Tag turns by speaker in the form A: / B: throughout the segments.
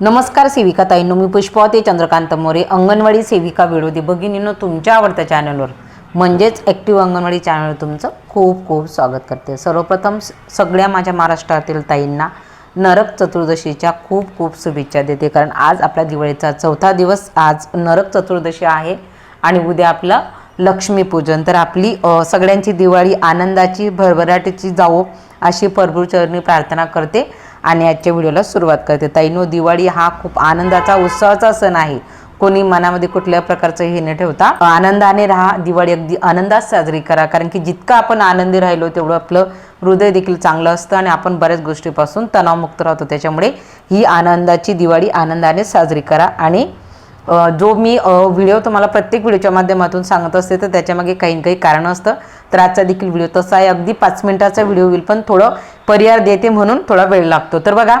A: नमस्कार सेविका ताईंनो मी पुष्पावते चंद्रकांत मोरे अंगणवाडी सेविका विरोधी भगिनीनं तुमच्या आवडत्या चॅनलवर म्हणजेच ॲक्टिव्ह अंगणवाडी चॅनलवर तुमचं खूप खूप स्वागत करते. सर्वप्रथम सगळ्या माझ्या महाराष्ट्रातील ताईंना नरक चतुर्दशीच्या खूप खूप शुभेच्छा देते. कारण आज आपल्या दिवाळीचा चौथा दिवस आज नरक चतुर्दशी आहे आणि उद्या आपलं लक्ष्मीपूजन तर आपली सगळ्यांची दिवाळी आनंदाची भरभराटीची जावो अशी परभूचरणी प्रार्थना करते. आणि आजच्या व्हिडिओला सुरुवात करते. ताईनो दिवाळी हा खूप आनंदाचा उत्सवाचा सण आहे. कोणी मनामध्ये कुठल्या प्रकारचं हे न ठेवता आनंदाने राहा. दिवाळी अगदी आनंदात साजरी करा. कारण की जितकं आपण आनंदी राहिलो तेवढं आपलं हृदय देखील चांगलं असतं आणि आपण बऱ्याच गोष्टीपासून तणावमुक्त राहतो. त्याच्यामुळे ही आनंदाची दिवाळी आनंदाने साजरी करा आणि जो मी व्हिडिओ तुम्हाला प्रत्येक व्हिडिओच्या माध्यमातून सांगत असते तर त्याच्यामागे काही ना काही कारण असतं. तर आजचा देखील व्हिडिओ तसा आहे. अगदी पाच मिनिटाचा व्हिडिओ होईल पण थोडं पर्याय देते म्हणून थोडा वेळ लागतो. तर बघा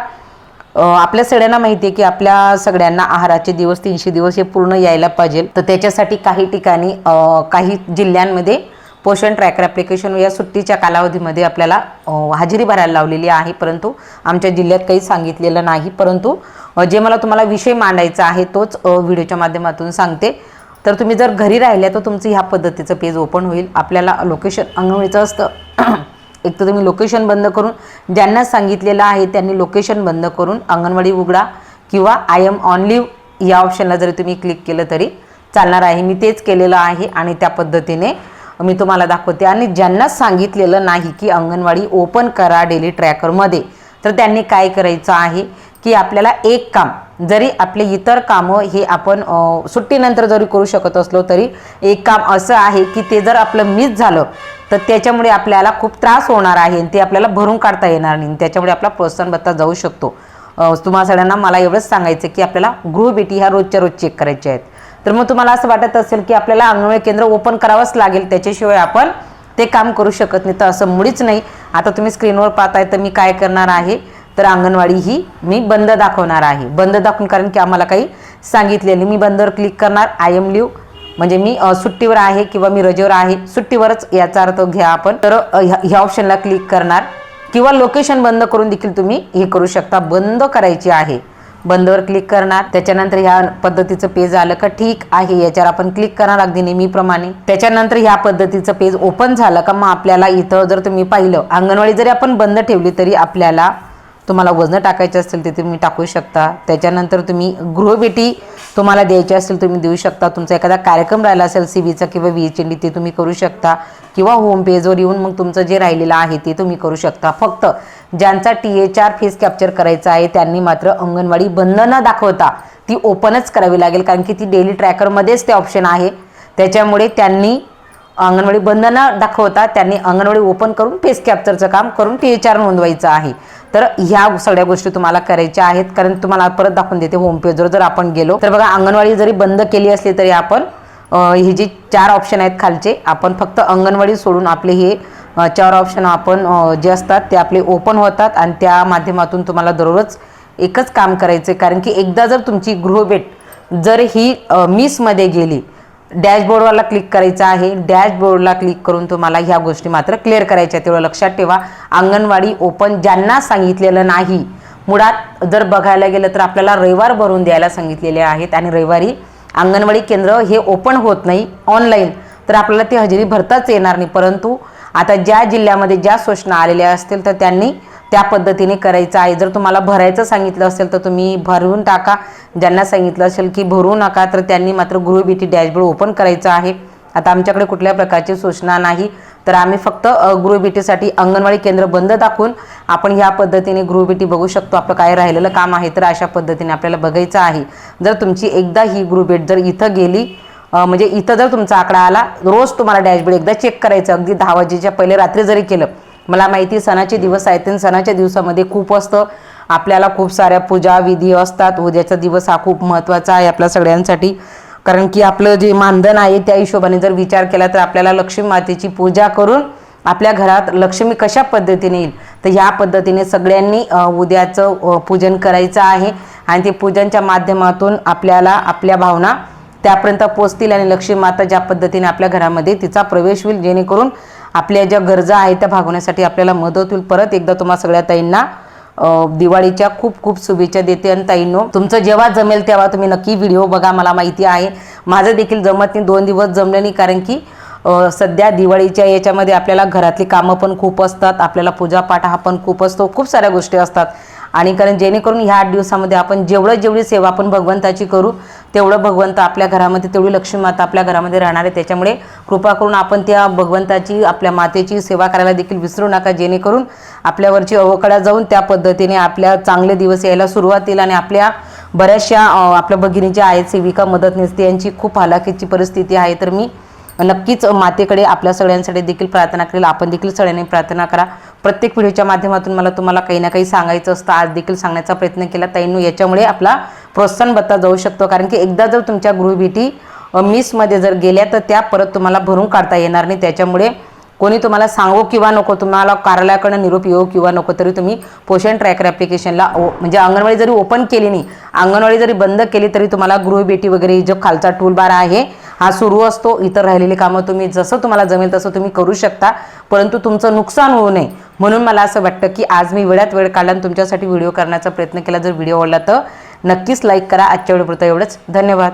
A: आपल्या सगळ्यांना माहिती आहे की आपल्या सगळ्यांना आहाराचे दिवस तीनशे दिवस हे पूर्ण यायला पाहिजे. तर त्याच्यासाठी काही ठिकाणी काही जिल्ह्यांमध्ये पोषण ट्रॅकर ॲप्लिकेशन या सुट्टीच्या कालावधीमध्ये आपल्याला हजेरी भरायला लावलेली आहे. परंतु आमच्या जिल्ह्यात काही सांगितलेलं नाही. परंतु जे मला तुम्हाला विषय मांडायचा आहे तोच व्हिडिओच्या माध्यमातून सांगते. तर तुम्ही जर घरी राहिल्या तर तुमचं ह्या पद्धतीचं पेज ओपन होईल. आपल्याला लोकेशन अंगणवाडीचं असतं. एक तर तुम्ही लोकेशन बंद करून ज्यांना सांगितलेलं आहे त्यांनी लोकेशन बंद करून अंगणवाडी उघडा किंवा आय एम ऑन लिव्ह या ऑप्शनला जरी तुम्ही क्लिक केलं तरी चालणार आहे. मी तेच केलेलं आहे आणि त्या पद्धतीने मी तुम्हाला दाखवते. आणि ज्यांना सांगितलेलं नाही की अंगणवाडी ओपन करा डेली ट्रॅकरमध्ये तर त्यांनी काय करायचं आहे की आपल्याला एक काम जरी आपले इतर कामं हे आपण सुट्टीनंतर जरी करू शकत असलो तरी एक काम असं आहे की ते जर आपलं मिस झालं तर त्याच्यामुळे आपल्याला खूप त्रास होणार आहे आणि ते आपल्याला भरून काढता येणार नाही. त्याच्यामुळे आपला प्रोत्साहन भत्ता जाऊ शकतो. तुम्हा तुम्हाला सगळ्यांना मला एवढंच सांगायचं की आपल्याला गृहभेटी ह्या रोजच्या रोज चेक करायच्या आहेत. तर मग तुम्हाला असं वाटत असेल की आपल्याला अंगणवाडी केंद्र ओपन करावंच लागेल त्याच्याशिवाय आपण ते काम करू शकत नाही. तर असं मुळीच नाही. आता तुम्ही स्क्रीनवर पाहताय तर मी काय करणार आहे? तर अंगणवाडी ही मी बंद दाखवणार आहे. बंद दाखवून कारण की आम्हाला काही सांगितलेली मी बंदवर क्लिक करणार. आय एम लिव्ह म्हणजे मी सुट्टीवर आहे किंवा मी रजेवर आहे सुट्टीवरच याचा अर्थ घ्या आपण. तर ह्या ह्या ऑप्शनला क्लिक करणार. किंवा लोकेशन बंद करून देखील तुम्ही हे करू शकता. बंद करायची आहे. बंदवर क्लिक करणार. त्याच्यानंतर ह्या पद्धतीचं पेज आलं का ठीक आहे. याच्यावर आपण क्लिक करणार अगदी नेहमीप्रमाणे. त्याच्यानंतर ह्या पद्धतीचं पेज ओपन झालं का मग आपल्याला इथं जर तुम्ही पाहिलं अंगणवाडी जरी आपण बंद ठेवली तरी आपल्याला तुम्हाला वजन टाकायचे असतील ते तुम्ही टाकू शकता. त्याच्यानंतर तुम्ही गृहभेटी तुम्हाला द्यायची असेल तुम्ही देऊ शकता. तुमचा एखादा कार्यक्रम राहिला असेल सी बीचा किंवा व्ही एच एन डी ते तुम्ही करू शकता. किंवा होम पेजवर येऊन मग तुमचं जे राहिलेलं आहे ते तुम्ही करू शकता. फक्त ज्यांचा T H R face capture करायचा आहे त्यांनी मात्र अंगणवाडी बंद न दाखवता ती ओपनच करावी लागेल कारण की ती डेली ट्रॅकरमध्येच ते ऑप्शन आहे. त्याच्यामुळे त्यांनी अंगणवाडी बंद न दाखवता त्यांनी अंगणवाडी ओपन करून फेस कॅप्चरचं काम करून टी एच आर नोंदवायचं आहे. तर ह्या सगळ्या गोष्टी तुम्हाला करायच्या आहेत कारण तुम्हाला परत दाखवून देते होम पेजवर जर आपण गेलो तर बघा अंगणवाडी जरी बंद केली असली तरी आपण हे जे चार ऑप्शन आहेत खालचे आपण फक्त अंगणवाडी सोडून आपले हे चार ऑप्शन आपण जे असतात ते आपले ओपन होतात आणि त्या माध्यमातून तुम्हाला दररोज एकच काम करायचं आहे कारण की एकदा जर तुमची गृहभेट जर ही मिसमध्ये गेली डॅशबोर्डवाला क्लिक करायचं आहे डॅशबोर्डला क्लिक करून तुम्हाला ह्या गोष्टी मात्र क्लिअर करायच्या तेवढं लक्षात ठेवा. अंगणवाडी ओपन ज्यांना सांगितलेलं नाही मुळात जर बघायला गेलं तर आपल्याला रविवार भरून द्यायला सांगितलेले आहेत आणि रविवारी अंगणवाडी केंद्र हे ओपन होत नाही ऑनलाईन तर आपल्याला ती हजेरी भरताच येणार नाही. परंतु आता ज्या जिल्ह्यामध्ये ज्या सूचना आलेल्या असतील तर त्यांनी त्या पद्धतीने करायचं आहे. जर तुम्हाला भरायचं सांगितलं असेल तर तुम्ही भरून टाका. ज्यांना सांगितलं असेल की भरू नका तर त्यांनी मात्र गृहभेटी डॅशबोर्ड ओपन करायचं आहे. आता आमच्याकडे कुठल्या प्रकारची सूचना नाही. तर आम्ही फक्त अ, गृहभेटीसाठी अंगणवाडी केंद्र बंद दाखवून आपण ह्या पद्धतीने गृहभेटी बघू शकतो. आपलं काय राहिलेलं काम आहे तर अशा पद्धतीने आपल्याला बघायचं आहे. जर तुमची एकदा ही गृहभेट जर इथं गेली म्हणजे इथं जर तुमचा आकडा आला रोज तुम्हाला डॅशबोर्ड एकदा चेक करायचं. अगदी दहा वाजेच्या पहिले रात्री जरी केलं मला माहिती आहे सणाचे दिवस आहेत आणि सणाच्या दिवसामध्ये खूप असतं. आपल्याला खूप साऱ्या पूजा विधी असतात. उद्याचा दिवस हा खूप महत्त्वाचा आहे आपल्या सगळ्यांसाठी. कारण की आपलं जे मानधन आहे त्या हिशोबाने जर विचार केला तर आपल्याला लक्ष्मी मातेची पूजा करून आपल्या घरात लक्ष्मी कशा पद्धतीने येईल? तर ह्या पद्धतीने सगळ्यांनी उद्याचं पूजन करायचं आहे. आणि ते पूजनच्या माध्यमातून आपल्याला आपल्या भावना त्यापर्यंत पोचतील आणि लक्ष्मी माता ज्या पद्धतीने आपल्या घरामध्ये तिचा प्रवेश होईल जेणेकरून आपल्या ज्या गरजा आहेत त्या भागवण्यासाठी आपल्याला मदत होईल. परत एकदा तुम्हा सगळ्या ताईंना दिवाळीच्या खूप खूप शुभेच्छा देते. आणि ताईंनो तुमचं जेव्हा जमेल तेव्हा तुम्ही नक्की व्हिडिओ बघा मला माहिती आहे. माझं देखील जमत नाही दोन दिवस जमलं नाही कारण की सध्या दिवाळीच्या याच्यामध्ये आपल्याला घरातली कामं पण खूप असतात आपल्याला पूजापाठ हा पण खूप असतो खूप साऱ्या गोष्टी असतात. आणि कारण जेणेकरून ह्या आठ दिवसामध्ये आपण जेवढं जेवढी सेवा आपण भगवंताची करू तेवढं भगवंत आपल्या घरामध्ये तेवढी लक्ष्मी माता आपल्या घरामध्ये राहणार आहे. त्याच्यामुळे कृपा करून आपण त्या भगवंताची आपल्या मातेची सेवा करायला देखील विसरू नका. जेणेकरून आपल्यावरची अवकळा जाऊन त्या पद्धतीने आपल्या चांगले दिवस यायला सुरुवात येईल आणि आपल्या बऱ्याचशा आपल्या भगिनीच्या आहेत सेविका मदतनीस यांची खूप हलाखीची परिस्थिती आहे. तर मी नक्कीच मातेकडे आपल्या सगळ्यांसाठी देखील प्रार्थना करेल. आपण देखील सगळ्यांनी प्रार्थना करा. प्रत्येक व्हिडिओच्या माध्यमातून मला तुम्हाला काही ना काही सांगायचं असतं. आज देखील सांगण्याचा प्रयत्न केला. ताईंनो याच्यामुळे आपला प्रोत्साहन बत्ता जाऊ शकतो. कारण की एकदा जर तुमच्या गृहभेटी मिसमध्ये जर गेल्या तर त्या परत तुम्हाला भरून काढता येणार नाही. त्याच्यामुळे कोणी तुम्हाला सांगो किंवा नको तुम्हाला कार्यालयाकडनं निरोप येऊ किंवा नको तरी तुम्ही पोषण ट्रॅकर ॲप्लिकेशनला म्हणजे अंगणवाडी जरी ओपन केली नाही अंगणवाडी जरी बंद केली तरी तुम्हाला गृहभेटी वगैरे जो खालचा टूल बार आहे हा सुरू असतो इतर राहिलेली कामं तुम्ही जसं तुम्हाला जमेल तसं तुम्ही करू शकता परंतु तुमचं नुकसान होऊ नये. म्हणून मला असं वाटतं की आज मी वेळात वेळ काढला तुमच्यासाठी व्हिडिओ करण्याचा प्रयत्न केला. जर व्हिडिओ आवडला तर नक्कीच लाईक करा. आजच्या वेळेपुरतं एवढंच. धन्यवाद.